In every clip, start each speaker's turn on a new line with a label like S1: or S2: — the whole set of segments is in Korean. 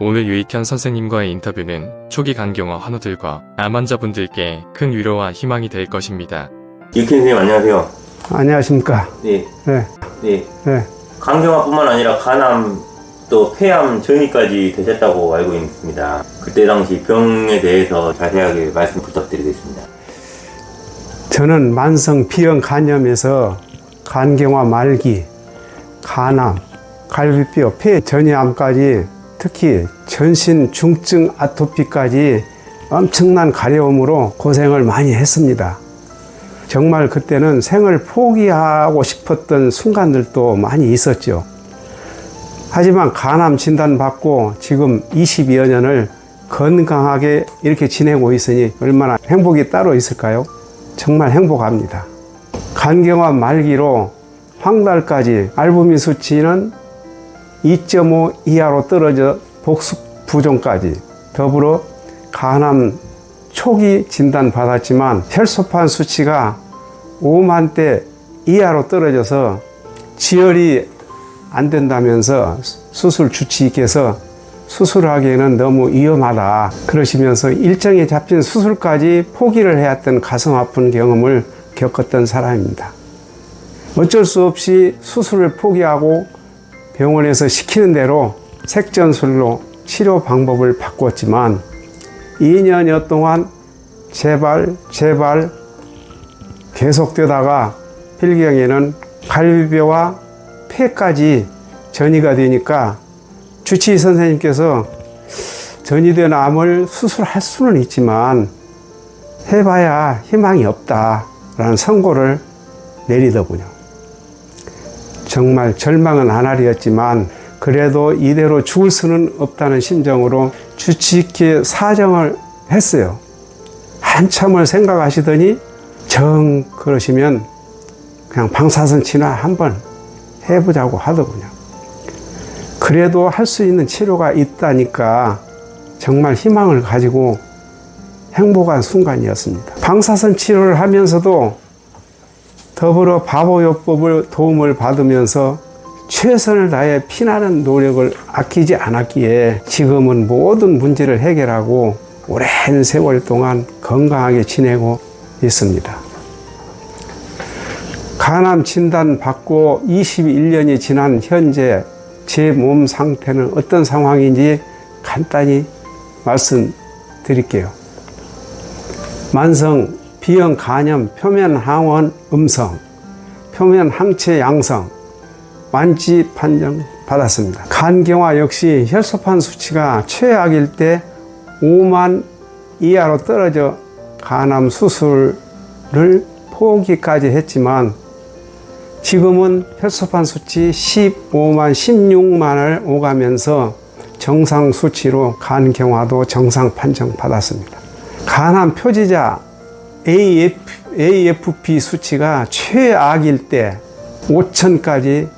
S1: 오늘 유익현 선생님과의 인터뷰는 초기 간경화 환우들과 암 환자분들께 큰 위로와 희망이 될 것입니다.
S2: 이렇게 선생님 안녕하세요.
S3: 안녕하십니까.
S2: 네,
S3: 네,
S2: 네.
S3: 네.
S2: 간경화뿐만 아니라 간암 또 폐암 전이까지 되셨다고 알고 있습니다. 그때 당시 병에 대해서 자세하게 말씀 부탁드리겠습니다.
S3: 저는 만성 비형 간염에서 간경화 말기, 간암, 갈비뼈, 폐 전이암까지 특히 전신 중증 아토피까지 엄청난 가려움으로 고생을 많이 했습니다. 정말 그때는 생을 포기하고 싶었던 순간들도 많이 있었죠. 하지만 간암 진단 받고 지금 22여 년을 건강하게 이렇게 지내고 있으니 얼마나 행복이 따로 있을까요? 정말 행복합니다. 간경화 말기로 황달까지 알부민 수치는 2.5 이하로 떨어져 복숙 부종까지 더불어 간암 초기 진단 받았지만 혈소판 수치가 5만 대 이하로 떨어져서 지혈이 안 된다면서 수술 주치의께서 수술하기에는 너무 위험하다 그러시면서 일정이 잡힌 수술까지 포기를 해야 했던 가슴 아픈 경험을 겪었던 사람입니다. 어쩔 수 없이 수술을 포기하고 병원에서 시키는 대로 색전술로 치료 방법을 바꿨지만 2년여 동안 재발, 재발 계속되다가 필경에는 갈비뼈와 폐까지 전이가 되니까 주치의 선생님께서 전이된 암을 수술할 수는 있지만 해봐야 희망이 없다라는 선고를 내리더군요. 정말 절망은 아날이었지만 그래도 이대로 죽을 수는 없다는 심정으로 주치의께 사정을 했어요. 한참을 생각하시더니 정 그러시면 그냥 방사선 치나 한번 해보자고 하더군요. 그래도 할 수 있는 치료가 있다니까 정말 희망을 가지고 행복한 순간이었습니다. 방사선 치료를 하면서도 더불어 바보요법을 도움을 받으면서 최선을 다해 피나는 노력을 아끼지 않았기에 지금은 모든 문제를 해결하고 오랜 세월 동안 건강하게 지내고 있습니다. 간암 진단 받고 21년이 지난 현재 제 몸 상태는 어떤 상황인지 간단히 말씀드릴게요. 만성 비형 간염 표면 항원 음성, 표면 항체 양성, 완치 판정 받았습니다. 간경화 역시 혈소판 수치가 최악일 때 5만 이하로 떨어져 간암 수술을 포기까지 했지만 지금은 혈소판 수치 15만, 16만을 오가면서 정상 수치로 간경화도 정상 판정 받았습니다. 간암 표지자 AF, AFP 수치가 최악일 때 5천까지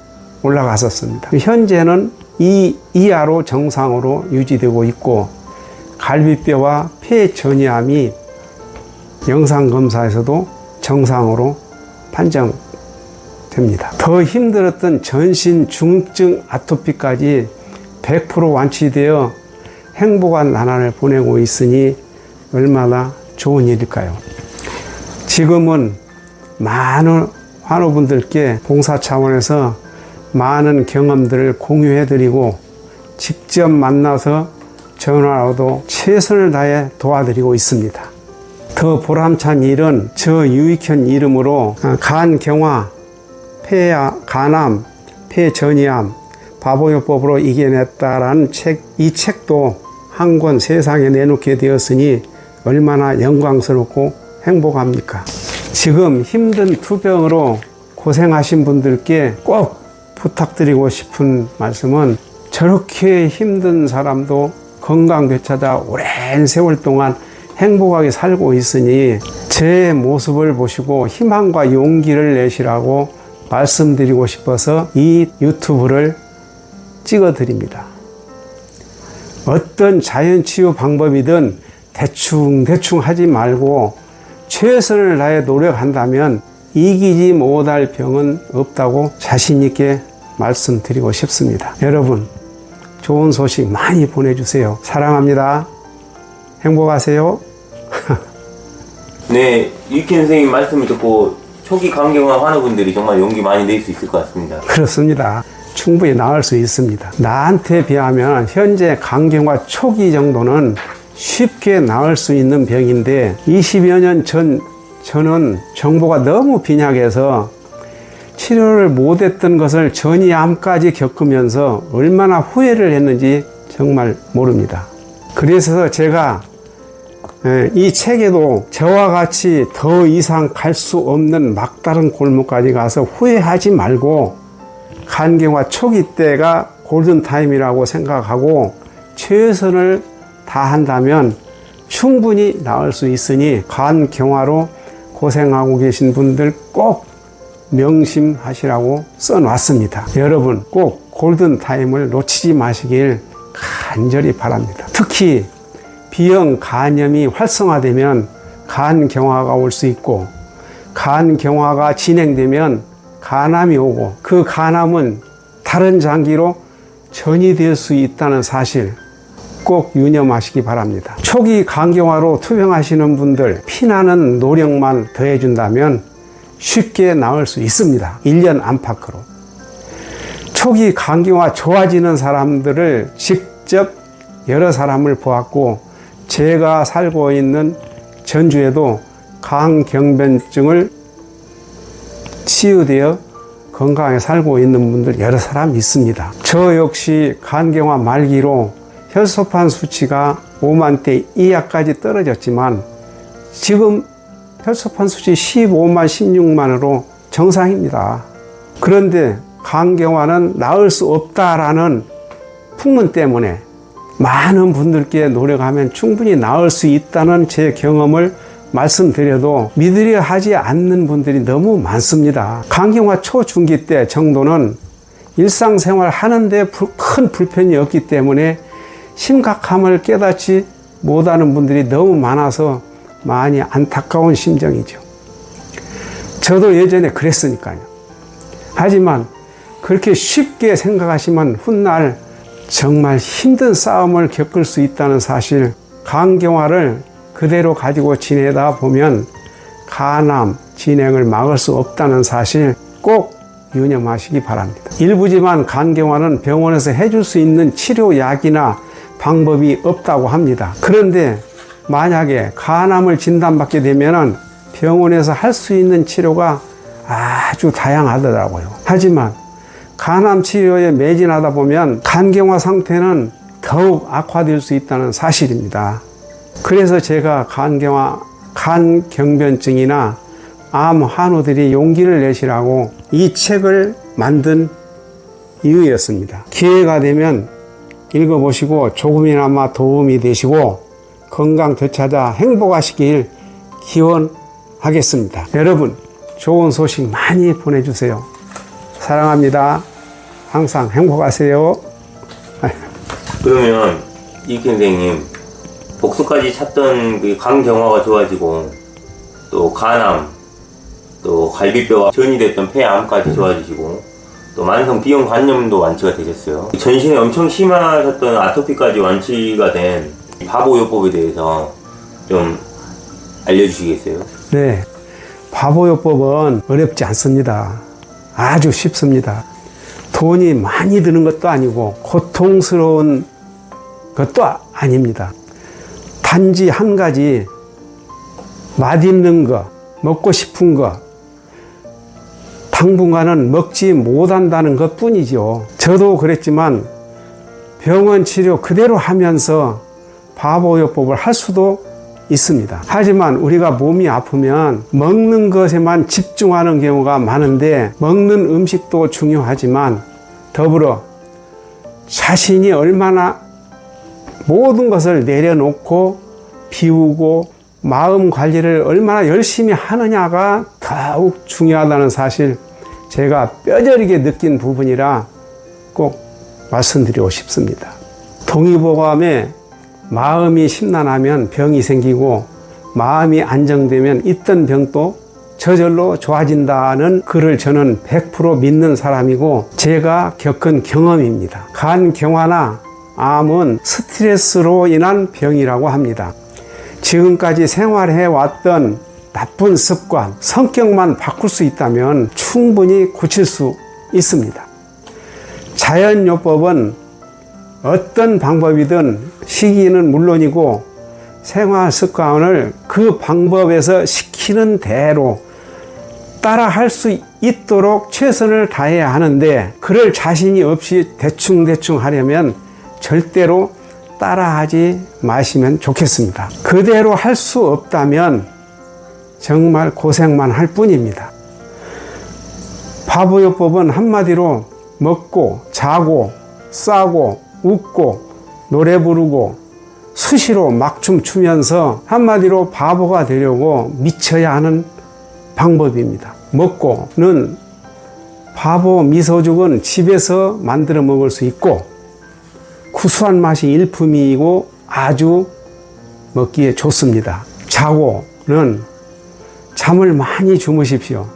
S3: 올라갔었습니다. 현재는 2 이하로 정상으로 유지되고 있고 갈비뼈와 폐 전이암이 영상 검사에서도 정상으로 판정됩니다. 더 힘들었던 전신 중증 아토피까지 100% 완치되어 행복한 나날을 보내고 있으니 얼마나 좋은 일일까요? 지금은 많은 환우분들께 봉사 차원에서 많은 경험들을 공유해드리고 직접 만나서 전화로도 최선을 다해 도와드리고 있습니다. 더 보람찬 일은 저 유익현 이름으로 간경화, 폐야, 간암, 폐전이암, 바보요법으로 이겨냈다라는 책, 이 책도 한 권 세상에 내놓게 되었으니 얼마나 영광스럽고 행복합니까? 지금 힘든 투병으로 고생하신 분들께 꼭 부탁드리고 싶은 말씀은 저렇게 힘든 사람도 건강 되찾아 오랜 세월 동안 행복하게 살고 있으니 제 모습을 보시고 희망과 용기를 내시라고 말씀드리고 싶어서 이 유튜브를 찍어 드립니다. 어떤 자연 치유 방법이든 대충 대충 하지 말고 최선을 다해 노력한다면 이기지 못할 병은 없다고 자신있게 말씀드리고 싶습니다. 여러분, 좋은 소식 많이 보내주세요. 사랑합니다. 행복하세요.
S2: 네, 이익현 선생님 말씀을 듣고 초기 간경화 환우분들이 정말 용기 많이 낼 수 있을 것 같습니다.
S3: 그렇습니다. 충분히 나을 수 있습니다. 나한테 비하면 현재 강경화 초기 정도는 쉽게 나을 수 있는 병인데 20여 년 전 저는 정보가 너무 빈약해서 치료를 못했던 것을 전이암까지 겪으면서 얼마나 후회를 했는지 정말 모릅니다. 그래서 제가 예, 이 책에도 저와 같이 더 이상 갈 수 없는 막다른 골목까지 가서 후회하지 말고 간경화 초기 때가 골든타임이라고 생각하고 최선을 다 한다면 충분히 나을 수 있으니 간 경화로 고생하고 계신 분들 꼭 명심하시라고 써놨습니다. 여러분 꼭 골든타임을 놓치지 마시길 간절히 바랍니다. 특히 비형 간염이 활성화되면 간 경화가 올 수 있고 간 경화가 진행되면 간암이 오고 그 간암은 다른 장기로 전이될 수 있다는 사실 꼭 유념하시기 바랍니다. 초기 간경화로 투병하시는 분들 피나는 노력만 더해준다면 쉽게 나을 수 있습니다. 1년 안팎으로. 초기 간경화 좋아지는 사람들을 직접 여러 사람을 보았고 제가 살고 있는 전주에도 강경변증을 치유되어 건강하게 살고 있는 분들 여러 사람 있습니다. 저 역시 간경화 말기로 혈소판 수치가 5만대 이하까지 떨어졌지만 지금 혈소판 수치 15만, 16만으로 정상입니다. 그런데 간경화는 나을 수 없다라는 풍문 때문에 많은 분들께 노력하면 충분히 나을 수 있다는 제 경험을 말씀드려도 믿으려 하지 않는 분들이 너무 많습니다. 간경화 초중기 때 정도는 일상생활 하는데 불- 큰 불편이 없기 때문에 심각함을 깨닫지 못하는 분들이 너무 많아서 많이 안타까운 심정이죠. 저도 예전에 그랬으니까요. 하지만 그렇게 쉽게 생각하시면 훗날 정말 힘든 싸움을 겪을 수 있다는 사실, 간경화를 그대로 가지고 지내다 보면 간암 진행을 막을 수 없다는 사실 꼭 유념하시기 바랍니다. 일부지만 간경화는 병원에서 해줄 수 있는 치료약이나 방법이 없다고 합니다. 그런데 만약에 간암을 진단받게 되면 병원에서 할 수 있는 치료가 아주 다양하더라고요. 하지만 간암 치료에 매진하다 보면 간경화 상태는 더욱 악화될 수 있다는 사실입니다. 그래서 제가 간경화, 간경변증이나 암 환우들이 용기를 내시라고 이 책을 만든 이유였습니다. 기회가 되면 읽어보시고 조금이나마 도움이 되시고 건강 되찾아 행복하시길 기원하겠습니다. 여러분, 좋은 소식 많이 보내주세요. 사랑합니다. 항상 행복하세요.
S2: 그러면 이익현 선생님 복수까지 찾던 그 간경화가 좋아지고 또 간암 또 갈비뼈가 전이 됐던 폐암까지 좋아지시고 또 만성 비형 간염도 완치가 되셨어요. 전신에 엄청 심하셨던 아토피까지 완치가 된 바보요법에 대해서 좀 알려주시겠어요?
S3: 네. 바보요법은 어렵지 않습니다. 아주 쉽습니다. 돈이 많이 드는 것도 아니고 고통스러운 것도 아- 아닙니다. 단지 한 가지 맛있는 거, 먹고 싶은 거, 당분간은 먹지 못한다는 것 뿐이죠. 저도 그랬지만 병원 치료 그대로 하면서 바보요법을 할 수도 있습니다. 하지만 우리가 몸이 아프면 먹는 것에만 집중하는 경우가 많은데 먹는 음식도 중요하지만 더불어 자신이 얼마나 모든 것을 내려놓고 비우고 마음 관리를 얼마나 열심히 하느냐가 더욱 중요하다는 사실 제가 뼈저리게 느낀 부분이라 꼭 말씀드리고 싶습니다. 동의보감에 마음이 심란하면 병이 생기고 마음이 안정되면 있던 병도 저절로 좋아진다는 글을 저는 100% 믿는 사람이고 제가 겪은 경험입니다. 간 경화나 암은 스트레스로 인한 병이라고 합니다. 지금까지 생활해 왔던 나쁜 습관, 성격만 바꿀 수 있다면 충분히 고칠 수 있습니다. 자연요법은 어떤 방법이든 시기는 물론이고 생활 습관을 그 방법에서 시키는 대로 따라 할 수 있도록 최선을 다해야 하는데 그럴 자신이 없이 대충대충 하려면 절대로 따라하지 마시면 좋겠습니다. 그대로 할 수 없다면 정말 고생만 할 뿐입니다. 바보요법은 한마디로 먹고 자고 싸고 웃고 노래 부르고 수시로 막춤 추면서 한마디로 바보가 되려고 미쳐야 하는 방법입니다. 먹고는 바보 미소죽은 집에서 만들어 먹을 수 있고 구수한 맛이 일품이고 아주 먹기에 좋습니다. 자고는 잠을 많이 주무십시오.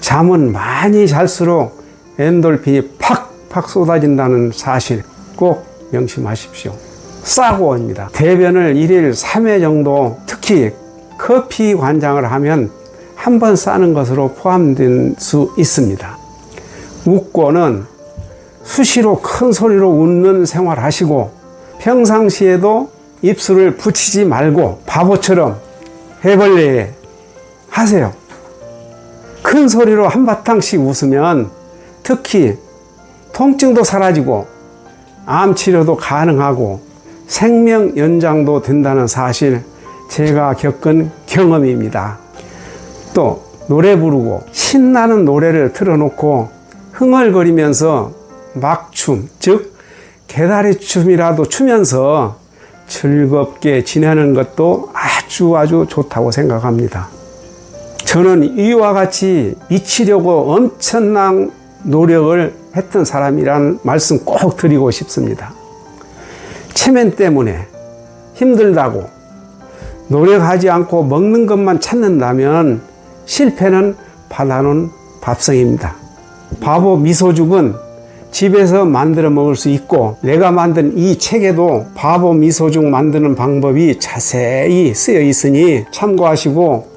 S3: 잠은 많이 잘수록 엔돌핀이 팍팍 쏟아진다는 사실 꼭 명심하십시오. 싸고입니다. 대변을 1일 3회 정도 특히 커피 관장을 하면 한 번 싸는 것으로 포함된 수 있습니다. 웃고는 수시로 큰 소리로 웃는 생활 하시고 평상시에도 입술을 붙이지 말고 바보처럼 해벌레 하세요. 큰 소리로 한바탕씩 웃으면 특히 통증도 사라지고 암 치료도 가능하고 생명 연장도 된다는 사실 제가 겪은 경험입니다. 또 노래 부르고 신나는 노래를 틀어놓고 흥얼거리면서 막춤, 즉 개다리 춤이라도 추면서 즐겁게 지내는 것도 아주 아주 좋다고 생각합니다. 저는 이와 같이 미치려고 엄청난 노력을 했던 사람이란 말씀 꼭 드리고 싶습니다. 체면 때문에 힘들다고 노력하지 않고 먹는 것만 찾는다면 실패는 받아놓은 밥상입니다. 바보 미소죽은 집에서 만들어 먹을 수 있고 내가 만든 이 책에도 바보 미소죽 만드는 방법이 자세히 쓰여 있으니 참고하시고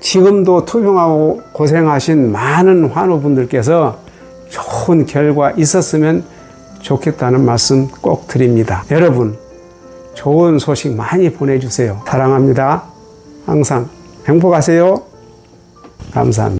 S3: 지금도 투병하고 고생하신 많은 환우분들께서 좋은 결과 있었으면 좋겠다는 말씀 꼭 드립니다. 여러분, 좋은 소식 많이 보내주세요. 사랑합니다. 항상 행복하세요. 감사합니다.